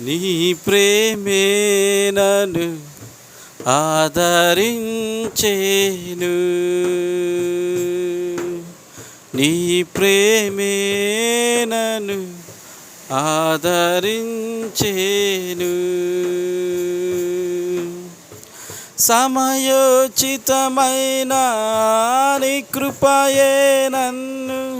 నీ ప్రేమే నన్ను ఆదరించేను. నీ ప్రేమే నన్ను ఆదరించేను. సమయోచితమైన నీ కృపయే నన్ను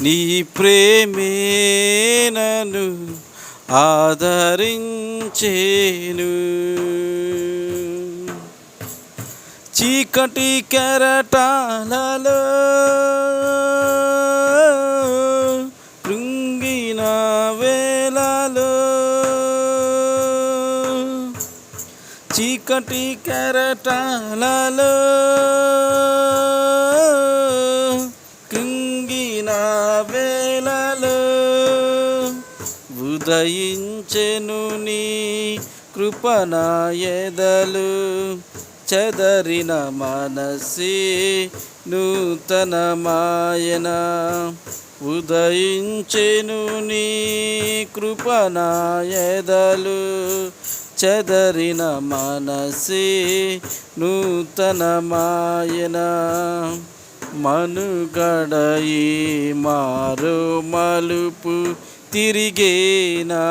నీ ప్రేమే నన్ను ఆదరించేను. చీకటి కెరటాలలో కృంగిన వేళలో చీకటి కెరటాలలో వేళలో ఉదయించెను నీ కృపణ ఎదలు చెదరిన మనసి నూతన మాయన ఉదయించెను నీ కృపణ ఎదలు చెదరిన మనసి నూతన మాయన మనుగడయి మారు మలుపు తిరిగేనా?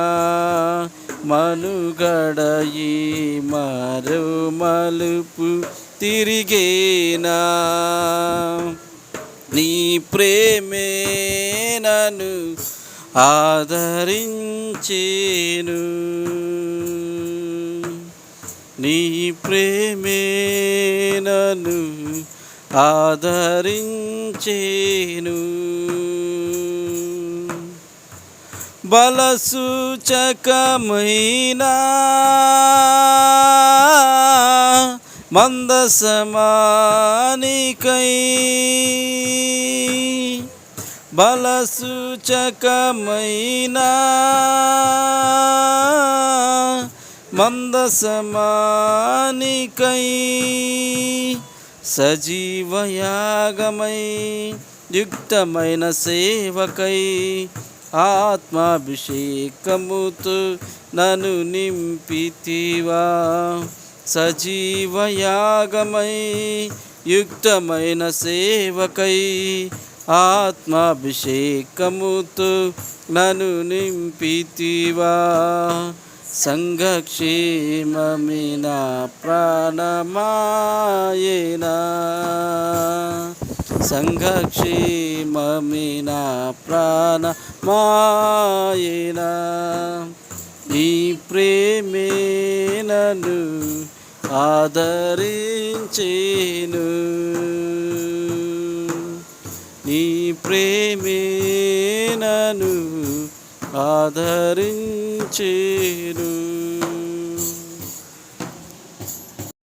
మనుగడయి మారు మలుపు తిరిగేనా? నీ ప్రేమే నన్ను ఆదరించేను. నీ ప్రేమే నన్ను ఆదరించేను. బలసూచకమైన మందసమానికై బలసూచకమైన మందసమానికై సజీవయాగమై యుక్తమైన సేవకై ఆత్మాభిషేకముతు నను నింపితివా. సజీవయాగమై యుక్తమైన సేవకై ఆత్మాభిషేకముతు నను నింపితివా. సంఘక్షేమమిన ప్రాణమాయన. సంఘక్షేమమిన ప్రాణమాయన. నీ ప్రేమే నన్ను ఆదరించేను. నీ ప్రేమే నన్ను ఆదరించేను